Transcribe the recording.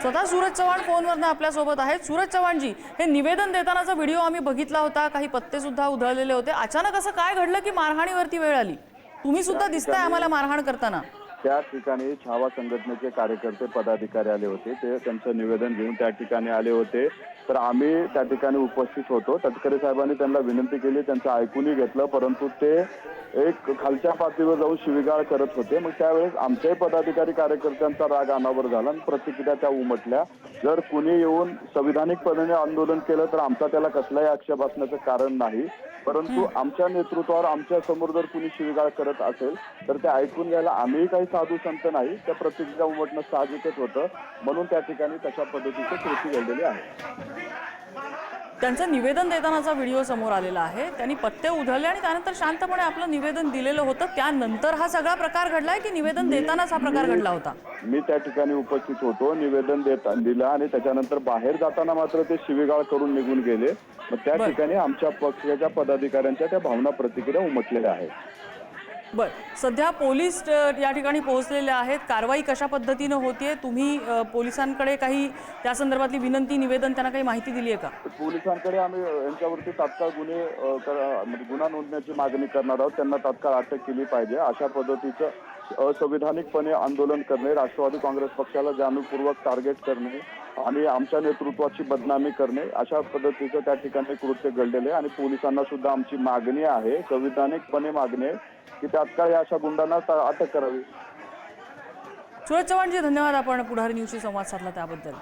स्वतः सूरज चव्हाण फोनवरनं आपल्यासोबत आहेत. सूरज चव्हाणजी हे निवेदन देतानाचा व्हिडिओ आम्ही बघितला होता काही पत्ते सुद्धा उधळलेले होते. अचानक असं काय घडलं की मारहाणीवरती वेळ आली? तुम्ही सुद्धा दिसताय आम्हाला मारहाण करताना. त्या ठिकाणी छावा संघटनेचे कार्यकर्ते पदाधिकारी आले होते. ते त्यांचं निवेदन घेऊन त्या ठिकाणी आले होते. तर आम्ही त्या ठिकाणी उपस्थित होतो. तटकरे साहेबांनी त्यांना विनंती केली त्यांचं ऐकूनही घेतलं परंतु ते एक खालच्या पातळीवर जाऊन शिवीगाळ करत होते. मग त्यावेळेस आमच्याही पदाधिकारी कार्यकर्त्यांचा राग अनावर झाला आणि प्रतिक्रिया त्या उमटल्या. जर कुणी येऊन संविधानिक पद्धतीने आंदोलन केलं तर आमचा त्याला कसलाही आक्षेप असण्याचं कारण नाही. परंतु आमच्या नेतृत्वावर आमच्यासमोर जर कुणी शिवीगाळ करत असेल तर ते ऐकून घ्यायला आम्ही काही साधू संत नाही. त्या प्रतिक्रिया उमटणं साहजिकच होतं. म्हणून त्या ठिकाणी तशा पद्धतीची कृती घडलेली आहे. त्यांचं निवेदन देतानाचा व्हिडिओ समोर आलेला आहे. त्यांनी पत्ते उधळले आणि त्यानंतर शांतपणे आपलं निवेदन दिलेलं होतं. त्यानंतर हा सगळा प्रकार घडलाय की निवेदन देतानाच हा प्रकार घडला होता? मी त्या ठिकाणी उपस्थित होतो निवेदन देत दिलं आणि त्याच्यानंतर बाहेर जाताना मात्र ते शिवीगाळ करून निघून गेले. मग त्या. ठिकाणी आमच्या पक्षाच्या पदाधिकाऱ्यांच्या त्या भावना प्रतिक्रिया उमटलेल्या आहेत. बर. सध्या पोलीस या ठिकाणी पोहोचलेले आहेत. कारवाई कशा पद्धतीनं होतीये? तुम्ही पोलिसांकडे काही त्या संदर्भातली विनंती निवेदन त्यांना काही माहिती दिली आहे का? पोलिसांकडे आम्ही यांच्यावरती तात्काळ गुन्हे म्हणजे गुन्हा नोंदण्याची मागणी करणार आहोत. त्यांना तात्काळ अटक केली पाहिजे. अशा पद्धतीचं असंविधानिकपणे आंदोलन करणे राष्ट्रवादी काँग्रेस पक्षाला जाणीवपूर्वक टार्गेट करणे आणि आमच्या नेतृत्वाची बदनामी करणे अशा पद्धतीचं त्या ठिकाणी कृत्य घडलेले आणि पोलिसांना सुद्धा आमची मागणी आहे. संविधानिकपणे मागणी आहे. की तात्काळ या अशा गुंडांना अटक करावी. सूरज चव्हाणजी धन्यवाद आपण पुढारी न्यूजशी संवाद साधला त्याबद्दल.